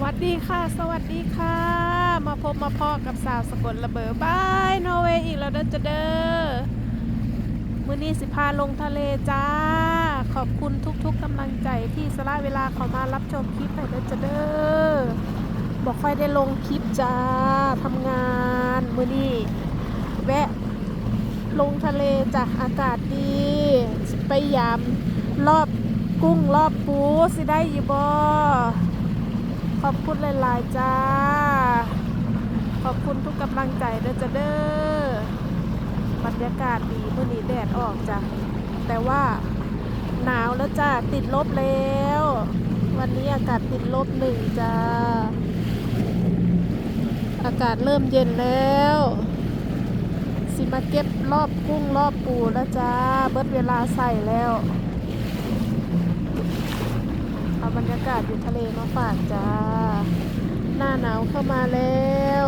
วัสดีค่ะ สวัสดีค่ะ มาพบมาพอกับสาวสกลระเบิดบายโนเวย์อีกแล้วเด้อจะเด้อมื้อนี้สิพาลงทะเลจ้า ขอบคุณทุกๆกำลังใจที่สละเวลาเขามารับชมคลิปให้เด้อจะเด้อบอกค่อยได้ลงคลิปจ้าทำงานมื้อนี้แวะลงทะเลจ้ะอากาศดีไปยามรอบกุ้งรอบปูสิได้ยู่บ่ ขอบคุณหลายๆจ้า ขอบคุณทุกกำลังใจเด้อจ้าเด้อบรรยากาศดีเมื่อนี้แดดออกจ้ะ แต่ว่าหนาวแล้วจ้าติดลบแล้ว วันนี้อากาศติดลบหนึ่งจ้า อากาศเริ่มเย็นแล้ว สิมาเก็บรอบกุ้งรอบปูแล้วจ้า เบิดเวลาใส่แล้ว เอาบรรยากาศอยู่ทะเลมาฝากจ้า หน้าหนาวเข้ามาแล้ว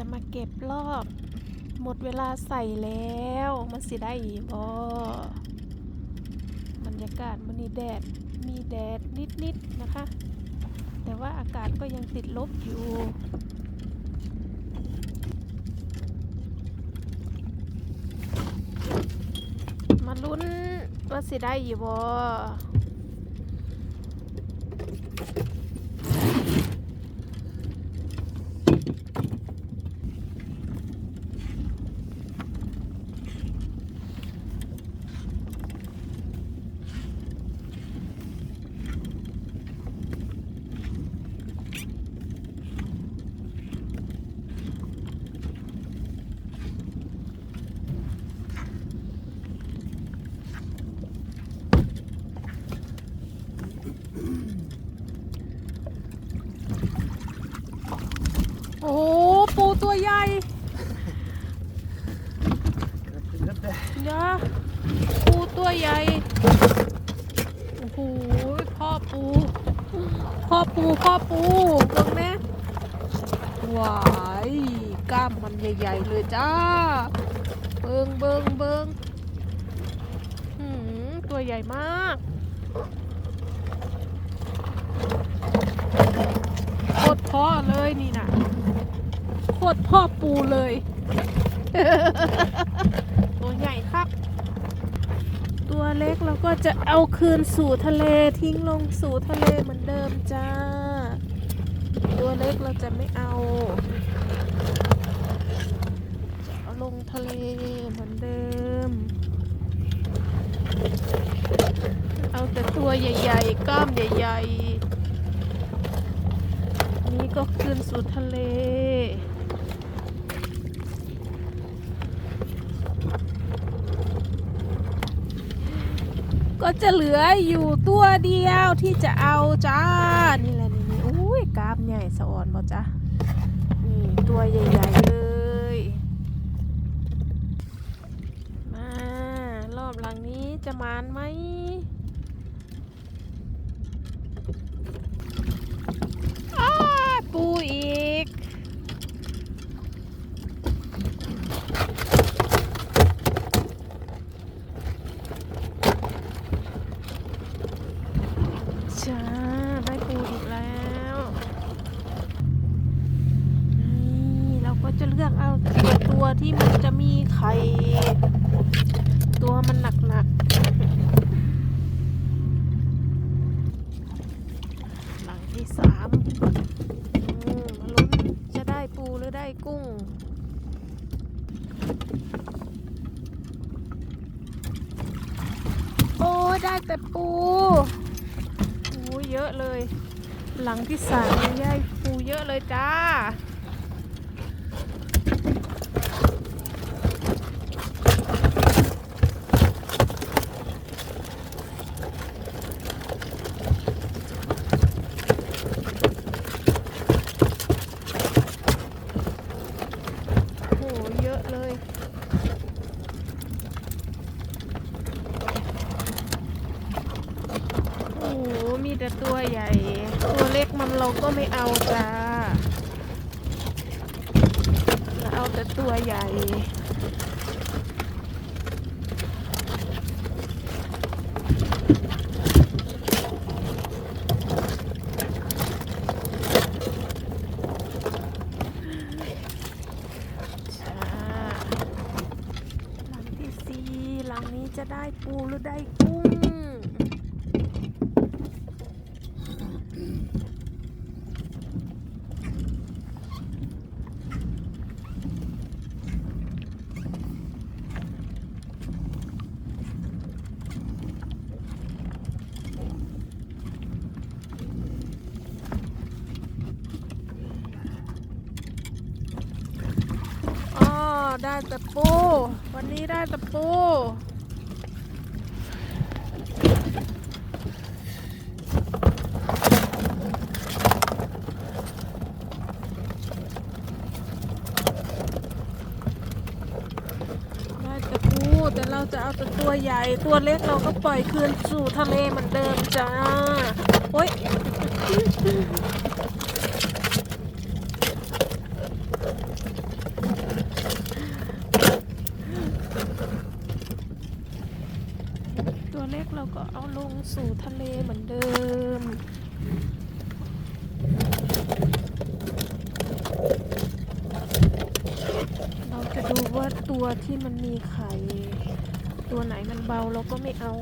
จะมาเก็บรอบ หมดเวลาใส่แล้ว มันสิได้อีบ่บรรยากาศมันนี่แดด มีแดดนิดๆนะคะ แต่ว่าอากาศก็ยังติดลบอยู่มาลุ้นว่าสิได้อยู่บ่โอ้โหปูตัว ใหญ่ยะปูตัวใหญ่ โอ้โห พ่อปู พ่อปู พ่อปูเบิ่งแม่ว้ายกล้ามมันใหญ่ ๆ เลยจ้า เบิงเบิงเบิงหืมตัวใหญ่มากโคตรพ่อเลยนี่นะ ตรพ่อปูเลย ตัวใหญ่ครับ ตัวเล็กเราก็จะเอาคืนสู่ทะเลทิ้งลงสู่ทะเลเหมือนเดิมจ้า ตัวเล็กเราจะไม่เอา จะเอาลงทะเลเหมือนเดิม เอาแต่ตัวใหญ่ๆกล้ามใหญ่ๆนี่ก็คืนสู่ทะเล ก็จะเหลืออยู่ตัวเดียวที่จะเอาจ้า นี่แหละนี่นี่อุ้ยกราบใหญ่สะอ่อนบ่จ้านี่ตัวใหญ่ๆเลย มารอบหลังนี้จะมานไหม อ้าปูอีก จ้าได้ปูอีกแล้วนี่เราก็จะเลือกเอาตัวตวที่มันจะมีไข่ตัวมันหนักๆ หลังที่สามอืมาลุ้นจะได้ปูหรือได้กุ้งโอ้ ได้แต่ปู เยอะเลย หลังที่สามย่ายปูเยอะเลยจ้า ก็ไม่เอาจ้า แล้วเอาแต่ตัวใหญ่จ้าหลังที่สี่หลังนี้จะได้ปูหรือได้กุ้ง อ๋อ ได้ต่ปู วันนี้ได้ต่ปู ได้ต่ปู แต่เราจะเอาแต่ตัวใหญ่ ตัวเล็กเราก็ปล่อยคืนสู่ทะเลเหมือนเดิมจ้า โอ๊ย ตัว เราก็เอาลงสู่ทะเลเหมือนเดิม เราจะดูว่าตัวที่มันมีไข่ ตัวไหนมันเบาเราก็ไม่เอา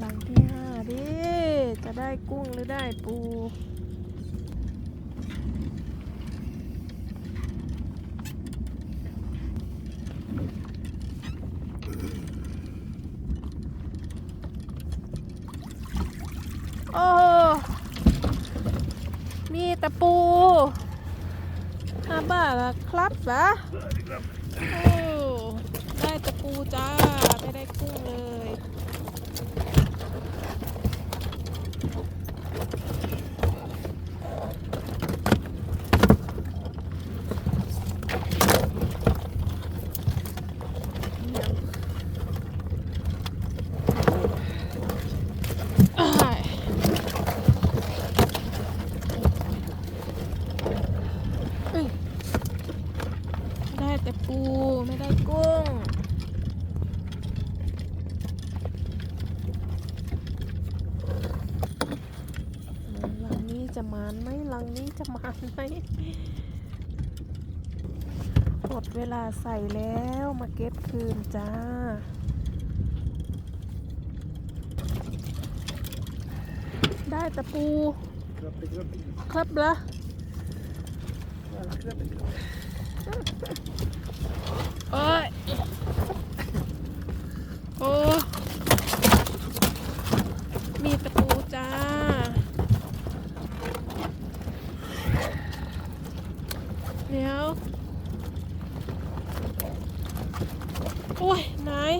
หลังที่ห้าดิ จะได้ กุ้งหรือได้ปูโอ้มีแต่ปูฮาบ้าละครับวะโอ้ ได้แต่ปูจ้า ไม่ได้กุ้งเลย อ้ายเอ้ยได้แต่ปูไม่ได้กุ้ง หลังนี้จะมานไหมหลั งนี้จะมาไหมหมดเวลาใส่แล้วมาเก็บคืนจ้า ได้แต่ปู ครับละ Alla krabbe. โอ้ยโอ้มีตะปูจ้า เดี๋ยว โอ้ยไหนาย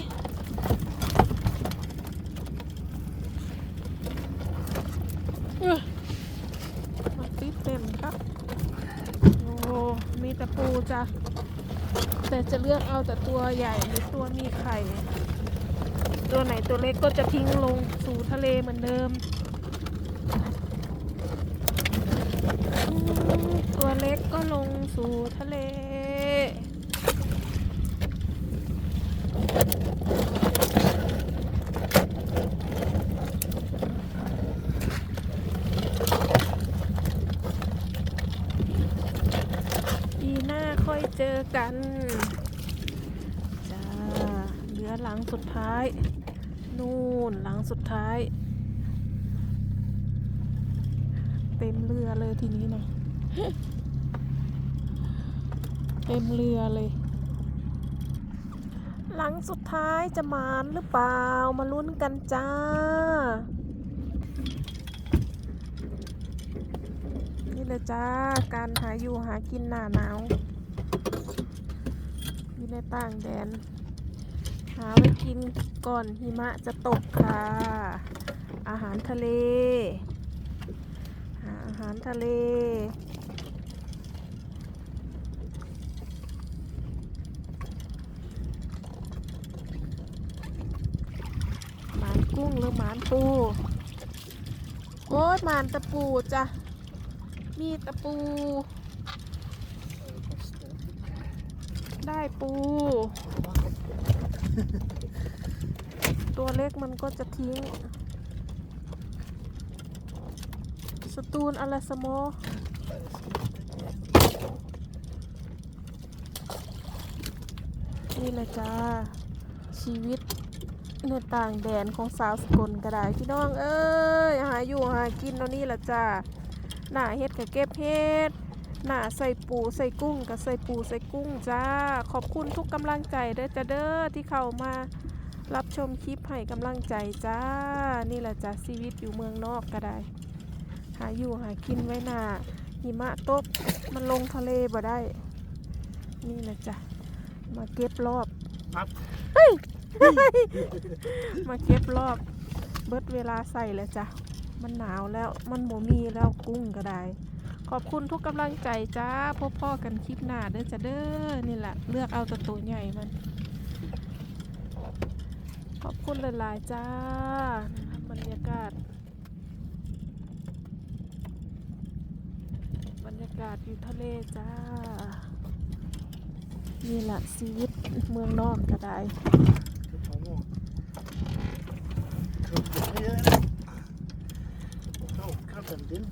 เอ้ยมาติดเต็มครับ โอ้ มีแต่ปูจ้ะแต่จะเลือกเอาแต่ตัวใหญ่หรือตัวมีไข่ ตัวไหนตัวเล็กก็จะทิ้งลงสู่ทะเลเหมือนเดิมอืมตัวเล็กก็ลงสู่ทะเล ปีหน้าค่อยเจอกันจ้าเหลือหลังสุดท้าย นู่นหลังสุดท้าย เต็มเรือเลยทีนี้นะเต็มเรือเลย หลังสุดท้ายจะมานหรือเปล่ามาลุ้นกันจ้านี่เลยจ้าการหาอยู่หากินหน้าหนาว ในต่างแดน หาไว้กินก่อนหิมะจะตกค่ะ อาหารทะเล หาอาหารทะเลหมานกุ้งหรือหมานปู โอ้ยหมานตะปูจ้ะ มีตะปู ได้ปู ตัวเล็กมันก็จะทิ้ง สตูนอะไรสโมนี่แหละจ้า ชีวิตในต่างแดนของสาวสกลก็ได้พี่น้องเอ้ยหาอยู่หากินเนาะนี่แหละจ้าหน้าเฮ็ดกับเก็บเฮ็ด หน้าใส่ปูใส่กุ้งกับใส่ปูใส่กุ้งจ้า ขอบคุณทุกกำลังใจเด้อจ้าเด้อที่เข้ามารับชมคลิปให้กำลังใจจ้า นี่แหละจ้าชีวิตอยู่เมืองนอกก็ได้ หาอยู่หากินไว้หน้าหิมะตกมันลงทะเลบ่ได้ นี่แหละจ้ะมาเก็บรอบปั๊บเฮ้ยมาเก็บรอบ เบิดเวลาใส่แล้วจ้ะ มันหนาวแล้วมันโมมีแล้วกุ้งก็ได้ ขอบคุณทุกกำลังใจจ้าพบพ่อกันคลิปหน้าเด้อจ้ะเด้อนี่แหละเลือกเอาตัวตัวใหญ่มัน ขอบคุณหลายๆจ้าบรรยากาศ บรรยากาศอยู่ทะเลจ้านี่แหละชีวิตเมืองนอกก็ได้ Krabben ner. Oh, krabben din.